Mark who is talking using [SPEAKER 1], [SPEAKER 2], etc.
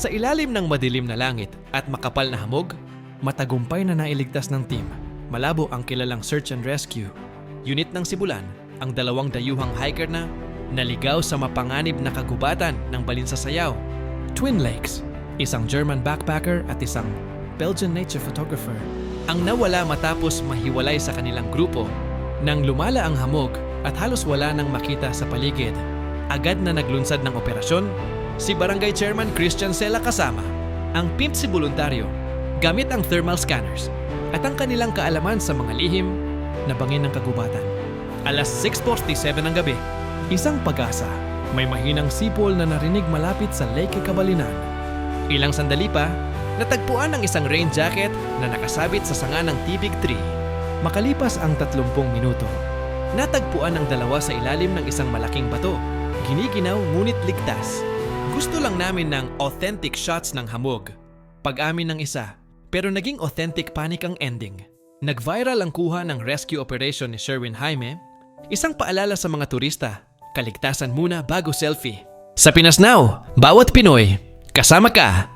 [SPEAKER 1] Sa ilalim ng madilim na langit at makapal na hamog, matagumpay na nailigtas ng team. Malabo ang kilalang search and rescue. Unit ng Sibulan, ang dalawang dayuhang hiker na naligaw sa mapanganib na kagubatan ng Balinsasayaw. Twin Lakes, isang German backpacker at isang Belgian nature photographer ang nawala matapos mahiwalay sa kanilang grupo. Nang lumala ang hamog at halos wala nang makita sa paligid, agad na naglunsad ng operasyon si Barangay Chairman Christian Sela kasama ang PIMP si voluntaryo gamit ang thermal scanners at ang kanilang kaalaman sa mga lihim na bangin ng kagubatan. Alas 6.47 ng gabi, isang pag-asa. May mahinang sipol na narinig malapit sa Lake Kabalinan. Ilang sandali pa, natagpuan ang isang rain jacket na nakasabit sa sanga ng tibig tree. Makalipas ang 30 minuto, natagpuan ang dalawa sa ilalim ng isang malaking bato. Giniginaw ngunit ligtas. Gusto lang namin ng authentic shots ng hamog. Pag-amin ng isa, pero naging authentic panic ang ending. Nag-viral ang kuha ng rescue operation ni Sherwin Jaime, isang paalala sa mga turista, kaligtasan muna bago selfie. Sa Pinas Now, bawat Pinoy, kasama ka